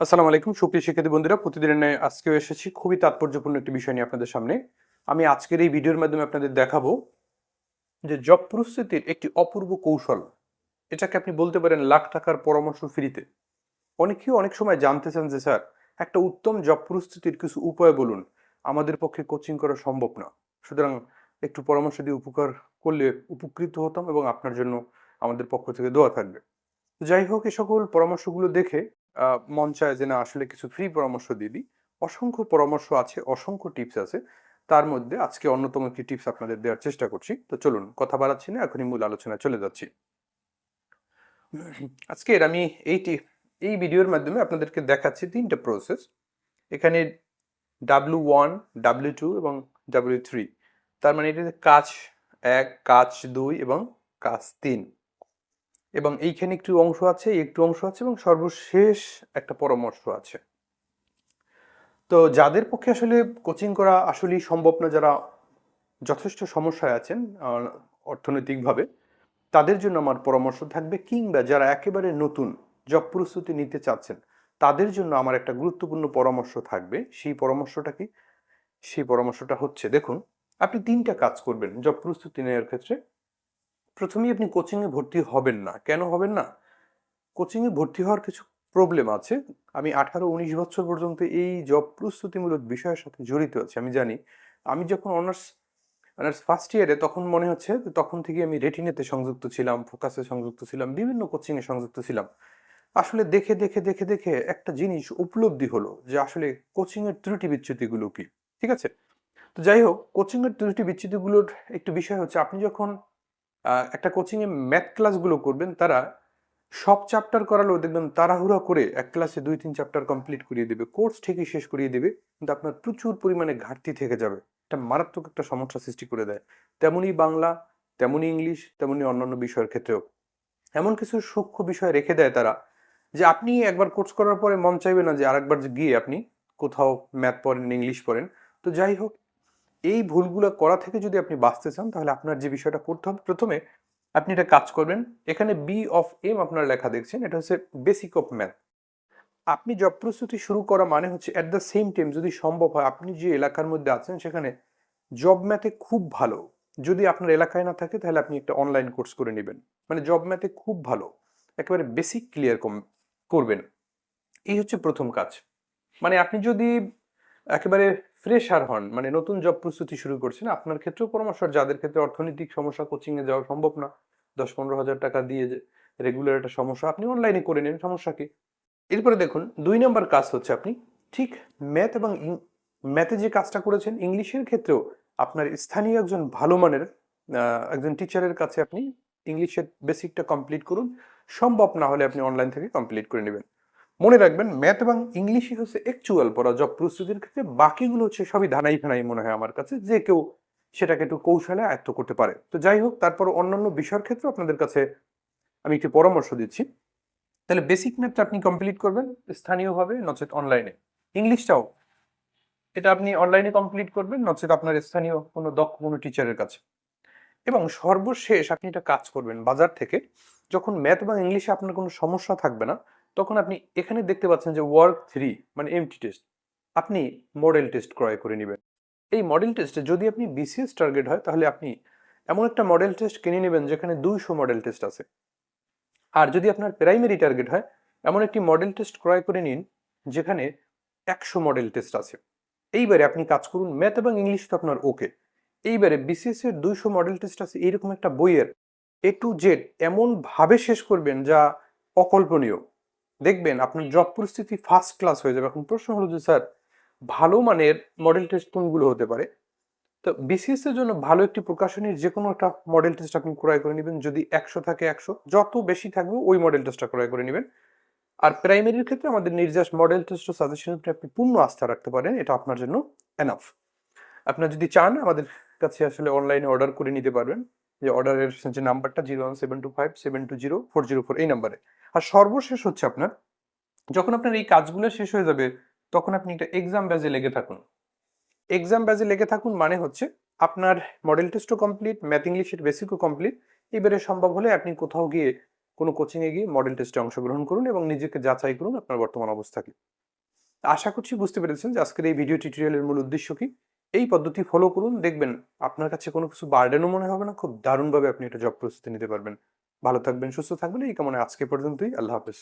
আসসালামু আলাইকুম, সুপ্রিয় শিক্ষার্থী বন্ধুরা, প্রতিদিনের আজকেও এসেছি খুবই তাৎপর্যপূর্ণ একটি বিষয় নিয়ে আপনাদের সামনে। আমি আজকের এই ভিডিওর মাধ্যমে আপনাদের দেখাবো যে জব প্রস্তুতির একটি অপূর্ব কৌশল, এটাকে আপনি বলতে পারেন লাখ টাকার পরামর্শ ফ্রিতে। অনেকেই অনেক সময় জানতে চান যে, স্যার, একটা উত্তম জব প্রস্তুতির কিছু উপায় বলুন। আমাদের পক্ষে কোচিং করা সম্ভব না। সুতরাং একটু পরামর্শ দিয়ে উপকার করলে উপকৃত হতাম এবং আপনার জন্য আমাদের পক্ষ থেকে দোয়া থাকবে। যাই হোক, এ সকল পরামর্শগুলো দেখে মন চায় যে না, আসলে কিছু ফ্রি পরামর্শ দিয়ে দিই। অসংখ্য পরামর্শ আছে, অসংখ্য টিপস আছে। তার মধ্যে আজকে অন্যতম একটি টিপস আপনাদের দেওয়ার চেষ্টা করছি। তো চলুন, কথা বাড়াচ্ছি না, এখনই মূল আলোচনায় চলে যাচ্ছি। আজকের আমি এইটি, এই ভিডিওর মাধ্যমে আপনাদেরকে দেখাচ্ছি তিনটা প্রসেস এখানে ডাব্লু ওয়ান ডাব্লিউ টু এবং ডাব্লিউ থ্রি তার মানে এটাতে কাজ এক, কাজ দুই এবং কাজ তিন। এবং এইখানে একটু অংশ আছে একটু অংশ আছে এবং সর্বশেষ একটা পরামর্শ আছে। তো যাদের পক্ষে আসলে কোচিং করা আসলেই সম্ভব না, যারা যথেষ্ট সমস্যায় আছেন অর্থনৈতিকভাবে, তাদের জন্য আমার পরামর্শ থাকবে কিংবা যারা একেবারে নতুন জব প্রস্তুতি নিতে চাচ্ছেন, তাদের জন্য আমার একটা গুরুত্বপূর্ণ পরামর্শ থাকবে। সেই পরামর্শটা কি? সেই পরামর্শটা হচ্ছে, দেখুন, আপনি তিনটা কাজ করবেন জব প্রস্তুতি নেওয়ার ক্ষেত্রে। প্রথমেই আপনি কোচিংয়ে ভর্তি হবেন না। কেন হবেন না? কোচিংয়ে ভর্তি হওয়ার কিছু প্রবলেম আছে। আমি আঠারো, উনিশ বছর পর্যন্ত এই জব প্রস্তুতিমূলক বিষয়ের সাথে জড়িত আছি, আমি জানি। আমি যখন অনার্স অনার্স ফার্স্ট ইয়ারে তখন মনে হচ্ছে, তখন থেকে আমি রেটিনেতে সংযুক্ত ছিলাম ফোকাসে সংযুক্ত ছিলাম, বিভিন্ন কোচিংয়ে সংযুক্ত ছিলাম। আসলে দেখে দেখে দেখে দেখে একটা জিনিস উপলব্ধি হলো যে আসলে কোচিংয়ের ত্রুটি বিচ্যুতিগুলো কি, ঠিক আছে? তো যাই হোক কোচিংয়ের ত্রুটি বিচ্যুতিগুলোর একটু বিষয় হচ্ছে, আপনি যখন একটা কোচিংয়ে ম্যাথ ক্লাসগুলো করবেন, তারা সব চ্যাপ্টার করালেও দেখবেন তাড়াহুড়া করে এক ক্লাসে দুই, তিন চ্যাপ্টার কমপ্লিট করিয়ে দেবে। কোর্স ঠিকই শেষ করিয়ে দেবে, কিন্তু আপনার প্রচুর পরিমাণে ঘাটতি থেকে যাবে। এটা মারাত্মক একটা সমস্যা সৃষ্টি করে দেয়। তেমনই বাংলা, তেমনই ইংলিশ, তেমনই অন্যান্য বিষয়ের ক্ষেত্রেও। এমন কিছু সূক্ষ্ম বিষয় রেখে দেয় তারা, যে আপনি একবার কোর্স করার পরে মন চাইবে না যে আরেকবার গিয়ে আপনি কোথাও ম্যাথ পড়েন, ইংলিশ পড়েন। তো যাই হোক এই ভুলগুলো করা থেকে যদি আপনি বাঁচতে চান, তাহলে আপনার যে বিষয়টা করতে হবে, প্রথমে আপনি এটা কাজ করবেন। এখানে বি অফ এম আপনার লেখা দেখছেন, এটা হচ্ছে বেসিক অফ ম্যাথ আপনি জব প্রস্তুতি শুরু করা মানে হচ্ছে অ্যাট দ্য সেম টাইম যদি সম্ভব হয়, আপনি যে এলাকার মধ্যে আছেন, সেখানে জব ম্যাথে খুব ভালো। যদি আপনার এলাকায় না থাকে, তাহলে আপনি একটা অনলাইন কোর্স করে নেবেন। মানে জব ম্যাথে খুব ভালো। একেবারে বেসিক ক্লিয়ার করবেন। এই হচ্ছে প্রথম কাজ। মানে আপনি যদি একেবারে ফ্রেশার হন মানে নতুন জব প্রস্তুতি শুরু করছেন, আপনার ক্ষেত্রেও পরামর্শ যাদের ক্ষেত্রে অর্থনৈতিক সমস্যা কোচিংয়ে যাওয়া সম্ভব না, দশ পনেরো হাজার টাকা দিয়ে যে রেগুলার একটা সমস্যা, আপনি অনলাইনে করে নেন, সমস্যা কি? এরপরে দেখুন, দুই নম্বর কাজ হচ্ছে আপনি ঠিক ম্যাথ এবং ম্যাথে যে কাজটা করেছেন, ইংলিশের ক্ষেত্রেও আপনার স্থানীয় একজন ভালো মানের একজন টিচারের কাছে আপনি ইংলিশের বেসিকটা কমপ্লিট করুন, সম্ভব না হলে আপনি অনলাইন থেকে কমপ্লিট করে নেবেন। মনে রাখবেন, ম্যাথ এবং ইংলিশই হচ্ছে অ্যাকচুয়াল পড়া জব প্রস্তুতির ক্ষেত্রে, বাকিগুলো হচ্ছে সবই ধানাই ফেনাই মনে হয় আমার কাছে, যে কেউ সেটাকে একটু কৌশলে আয়ত্ত করতে পারে। তো যাই হোক তারপর অন্যান্য বিষয়ের ক্ষেত্রে আপনাদের কাছে আমি একটি পরামর্শ দিচ্ছি। তাহলে বেসিক ম্যাথটা আপনি কমপ্লিট করবেন, স্থানীয়ভাবে, নচেত অনলাইনে ইংলিশটাও, এটা আপনি অনলাইনে কমপ্লিট করবেন, নচেত আপনার স্থানীয় কোনো দক্ষ কোনো টিচারের কাছে। এবং সর্বশেষ আপনি এটা কাজ করবেন, বাজার থেকে, যখন ম্যাথ এবং ইংলিশে আপনার কোনো সমস্যা থাকবে না তখন আপনি এখানে দেখতে পাচ্ছেন যে ওয়ার্ক থ্রি মানে এমটি টেস্ট আপনি মডেল টেস্ট ক্রয় করে নেবেন। এই মডেল টেস্টে যদি আপনি বিসিএস টার্গেট হয়, তাহলে আপনি এমন একটা মডেল টেস্ট কিনে নেবেন যেখানে দুইশো মডেল টেস্ট আছে। আর যদি আপনার প্রাইমারি টার্গেট হয়, এমন একটি মডেল টেস্ট ক্রয় করে নিন যেখানে একশো মডেল টেস্ট আছে। এইবারে আপনি কাজ করুন ম্যাথ এবং ইংলিশ তো আপনার ওকে এইবারে বিসিএস এর দুইশো মডেল টেস্ট আছে এইরকম একটা বইয়ের এ টু জেড এমন ভাবে শেষ করবেন যা অকল্পনীয়। দেখবেন আপনার জব পরিস্থিতি ফার্স্ট ক্লাস হয়ে যাবে। এখন প্রশ্ন হলো যে, স্যার, ভালো মানের মডেল টেস্ট কোনগুলো হতে পারে? তো বিসিএস এর জন্য ভালো একটি প্রকাশনীর যে কোনো একটা মডেল টেস্ট আপনি ক্রয় করে নেবেন। যদি একশো থাকে একশো, যত বেশি থাকবে ওই মডেল টেস্টটা ক্রয় করে নেবেন। আর প্রাইমারির ক্ষেত্রে আমাদের নির্যাস মডেল টেস্ট ও সাজেশন আপনি পূর্ণ আস্থা রাখতে পারেন। এটা আপনার জন্য এনাফ আপনার যদি চান, আমাদের কাছে আসলে অনলাইনে অর্ডার করে নিতে পারবেন। যে অর্ডারের যে নাম্বারটা zero one seven two five seven two zero four zero four এই নাম্বারে আর সর্বশেষ হচ্ছে আপনার, যখন আপনার এই কাজগুলো শেষ হয়ে যাবে, তখন আপনি একটা এক্সাম ব্যাজে লেগে থাকুন। এক্সাম ব্যাজে লেগে থাকুন মানে হচ্ছে, আপনার মডেল টেস্টও কমপ্লিট ম্যাথ ইংলিশের বেসিকও কমপ্লিট এবারে সম্ভব হলে আপনি কোথাও গিয়ে, কোনো কোচিংয়ে গিয়ে মডেল টেস্টে অংশগ্রহণ করুন এবং নিজেকে যাচাই করুন আপনার বর্তমান অবস্থাকে আশা করছি বুঝতে পেরেছেন যে আজকের এই ভিডিও টিউটোরিয়ালের মূল উদ্দেশ্য কি। এই পদ্ধতি ফলো করুন, দেখবেন আপনার কাছে কোনো কিছু বার্ডেনও মনে হবে না, খুব দারুণভাবে আপনি এটা জব প্রস্তুতি নিতে পারবেন। ভালো থাকবেন, সুস্থ থাকবেন, এই কামনে আজকে পর্যন্তই, আল্লাহ হাফেজ।